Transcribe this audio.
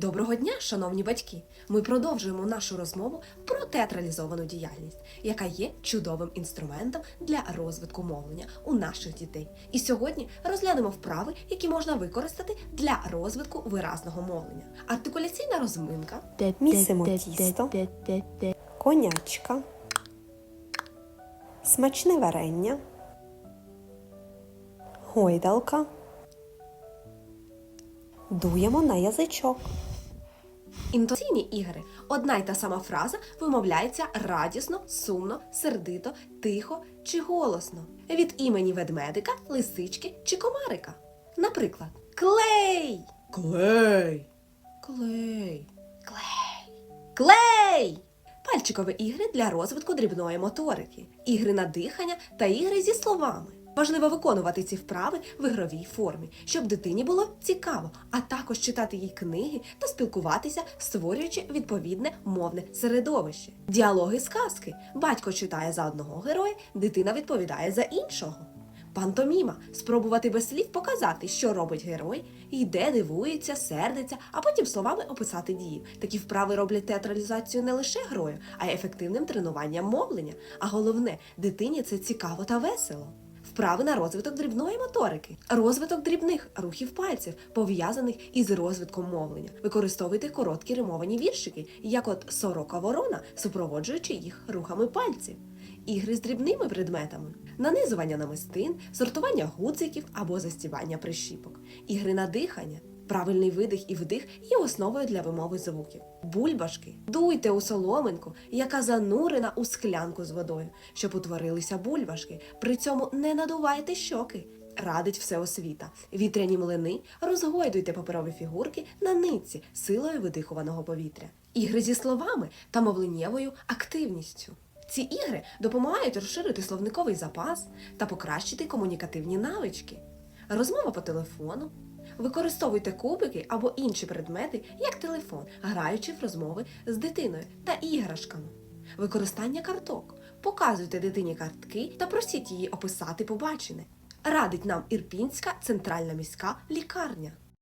Доброго дня, шановні батьки! Ми продовжуємо нашу розмову про театралізовану діяльність, яка є чудовим інструментом для розвитку мовлення у наших дітей. І сьогодні розглянемо вправи, які можна використати для розвитку виразного мовлення. Артикуляційна розминка, Місимо тісто, конячка, смачне варення, гойдалка, дуємо на язичок. Інтонаційні ігри. Одна й та сама фраза вимовляється радісно, сумно, сердито, тихо чи голосно. Від імені ведмедика, лисички чи комарика. Наприклад, клей. Клей. Клей. Клей. Клей. Пальчикові ігри для розвитку дрібної моторики, ігри на дихання та ігри зі словами. Важливо виконувати ці вправи в ігровій формі, щоб дитині було цікаво, а також читати їй книги та спілкуватися, створюючи відповідне мовне середовище. Діалоги з казки. Батько читає за одного героя, дитина відповідає за іншого. Пантоміма спробувати без слів показати, що робить герой, йде, дивується, сердиться, а потім словами описати дію. Такі вправи роблять театралізацію не лише грою, а й ефективним тренуванням мовлення. А головне, дитині це цікаво та весело. Вправи на розвиток дрібної моторики, розвиток дрібних рухів пальців, пов'язаних із розвитком мовлення. Використовуйте короткі римовані віршики, як от сорока ворона, супроводжуючи їх рухами пальців. Ігри з дрібними предметами, нанизування намистин, сортування гудзиків або застівання прищіпок, ігри на дихання. Правильний видих і вдих є основою для вимови звуків. Бульбашки. Дуйте у соломинку, яка занурена у склянку з водою, щоб утворилися бульбашки. При цьому не надувайте щоки. Радить всеосвіта. Вітряні млини розгойдуйте паперові фігурки на нитці силою видихуваного повітря. Ігри зі словами та мовленнєвою активністю. Ці ігри допомагають розширити словниковий запас та покращити комунікативні навички. Розмова по телефону. Використовуйте кубики або інші предмети, як телефон, граючи в розмови з дитиною та іграшками. Використання карток. Показуйте дитині картки та просіть її описати побачене. Радить нам Ірпінська центральна міська лікарня.